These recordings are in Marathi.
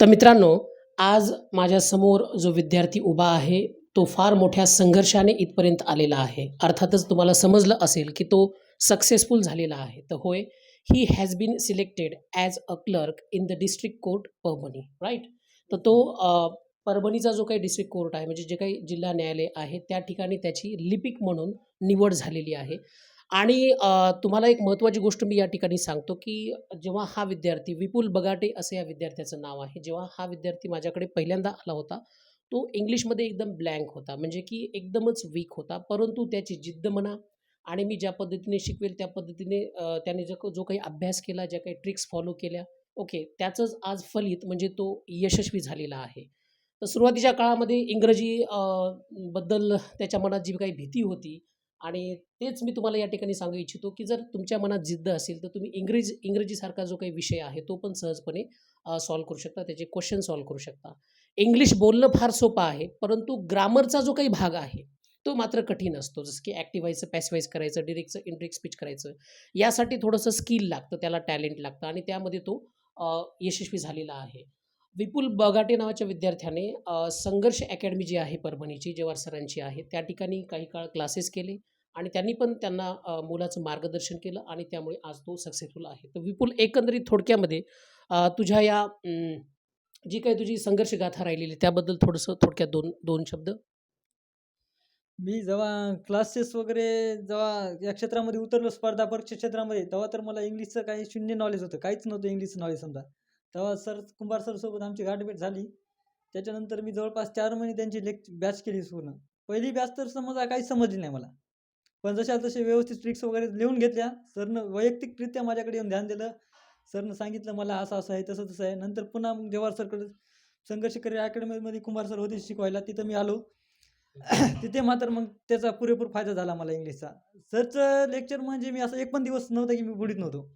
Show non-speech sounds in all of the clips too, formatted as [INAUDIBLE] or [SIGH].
तर मित्रांनो आज माझ्यासमोर जो विद्यार्थी उभा आहे तो फार मोठ्या संघर्षाने इथपर्यंत आलेला आहे. अर्थातच तुम्हाला समजलं असेल की तो सक्सेसफुल झालेला आहे. तर होय he has been selected as a clerk in the district court Parbhani right तर तो परभणीचा जो काही डिस्ट्रिक्ट कोर्ट आहे म्हणजे जे काही जिल्हा न्यायालय आहे त्या ठिकाणी त्याची लिपिक म्हणून निवड झालेली आहे. आणि तुम्हाला एक महत्त्वाची गोष्ट मी या ठिकाणी सांगतो की जेव्हा हा विद्यार्थी विपुल बगाटे असं या विद्यार्थ्याचं नाव आहे जेव्हा हा विद्यार्थी माझ्याकडे पहिल्यांदा आला होता तो इंग्लिशमध्ये एकदम ब्लँक होता म्हणजे की एकदमच वीक होता परंतु त्याची जिद्द म्हणा आणि मी ज्या पद्धतीने शिकवेल त्या पद्धतीने त्याने जो जो काही अभ्यास केला ज्या काही ट्रिक्स फॉलो केल्या ओके त्याचंच आज फलित म्हणजे तो यशस्वी झालेला आहे. तर सुरुवातीच्या काळामध्ये इंग्रजी बद्दल त्याच्या मनात जी काही भीती होती आणि तेच मी तुम्हाला या ठिकाणी सांगू इच्छितो की जर तुमच्या मनात जिद्द असेल तर तुम्ही इंग्रजी इंग्रजीसारखा जो काही विषय आहे तो पण सहजपणे सॉल्व करू शकता. त्याचे क्वेश्चन सॉल्व करू शकता. इंग्लिश बोलणं फार सोपं आहे परंतु ग्रामरचा जो काही भाग आहे तो मात्र कठीण असतो. जसं की ॲक्टिवायचं पॅसिवाईज करायचं डिरेक्टचं इनडिरेक्ट स्पीच करायचं यासाठी थोडंसं स्किल लागतं त्याला टॅलेंट लागतं आणि त्यामध्ये तो यशस्वी झालेला आहे. विपुल बगाटे नावाच्या विद्यार्थ्याने संघर्ष अकॅडमी जी आहे परभणीची जेवार सरांची आहे त्या ठिकाणी काही काळ क्लासेस केले आणि त्यांनी पण त्यांना मुलाचं मार्गदर्शन केलं आणि त्यामुळे आज तो सक्सेसफुल आहे. तर विपुल एकंदरीत थोडक्यामध्ये तुझ्या या जी काही तुझी संघर्ष गाथा राहिलेली त्याबद्दल थोडंसं थोडक्यात दोन दोन शब्द. मी जेव्हा क्लासेस वगैरे जेव्हा या क्षेत्रामध्ये उतरलो स्पर्धा परीक्षा क्षेत्रामध्ये तेव्हा तर मला इंग्लिशचं काही शून्य नॉलेज होतं. काहीच नव्हतं इंग्लिशचं नॉलेज समजा. तेव्हा सर कुंभार सरसोबत आमची गाठभेट झाली. त्याच्यानंतर मी जवळपास चार महिने त्यांची लेक् बॅच केली पूर्ण. पहिली बॅच तर समजा काही समजली नाही मला. पण जशा तसे व्यवस्थित ट्रिक्स वगैरे लिहून घेतल्या. सरनं वैयक्तिकरित्या माझ्याकडे येऊन ध्यान दिलं. सरनं सांगितलं मला असं असं आहे तसं तसं आहे. नंतर पुन्हा मग जवाहर सरकडे संघर्ष करिअर अकॅडमीमध्ये कुंभार सर होते शिकवायला तिथं मी आलो. [CLEARS THROAT] तिथे मात्र मग त्याचा पुरेपूर फायदा झाला मला इंग्लिशचा. सरचं लेक्चर म्हणजे मी असं एक पण दिवस नव्हता की मी बुडीत नव्हतो.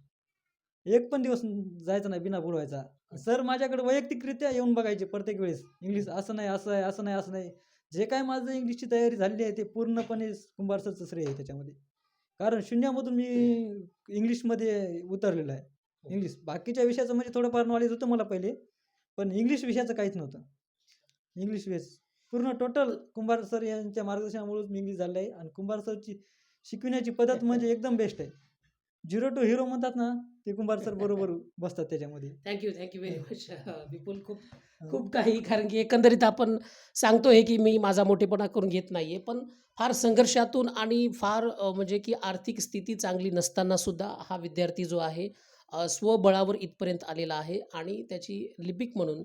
एक पण दिवस जायचा नाही बिना बुडवायचा. सर माझ्याकडे वैयक्तिकरित्या येऊन बघायचे प्रत्येक वेळेस. इंग्लिश असं नाही असं आहे असं नाही असं नाही. जे काय माझं इंग्लिशची तयारी झालेली आहे ते पूर्णपणे कुंभार सरचं श्रेय आहे त्याच्यामध्ये. कारण शून्यामधून मी इंग्लिशमध्ये उतरलेलो आहे. इंग्लिश बाकीच्या विषयाचं म्हणजे थोडंफार नॉलेज होतं मला पहिले. पण इंग्लिश विषयाचं काहीच नव्हतं. इंग्लिश बेस पूर्ण टोटल कुंभार सर यांच्या मार्गदर्शनामुळेच मी इंग्लिश झालं आहे. आणि कुंभार सरची शिकविण्याची पद्धत म्हणजे एकदम बेस्ट आहे. झिरो टू हिरो म्हणतात ना ते कुंभार सर [LAUGHS] बरोबर बसतात त्याच्यामध्ये. Thank you thank you very much Vipul. खूप खूप काही कारण की एकंदरीत आपण सांगतोय की मी माझा मोठेपणा करून घेत नाही आहे पण फार संघर्षातून आणि फार म्हणजे की आर्थिक स्थिती चांगली नसताना सुद्धा हा विद्यार्थी जो आहे स्वबळावर इथपर्यंत आलेला आहे आणि त्याची लिपिक म्हणून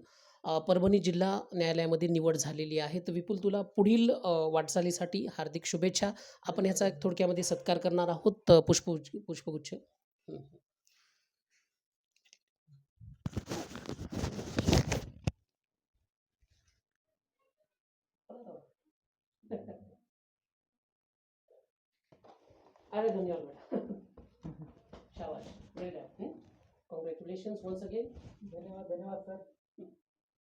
परभणी जिल्हा न्यायालयामध्ये निवड झालेली आहे. तर विपुल तुला पुढील वाटचालीसाठी हार्दिक शुभेच्छा. आपण याचा थोडक्यामध्ये सत्कार करणार आहोत पुष्प पुष्पगुच्छ. अरे धन्यवाद मॅडम. शाबाश कॉंग्रॅच्युलेशन्स वन्स अगेन धन्यवाद धन्यवाद सर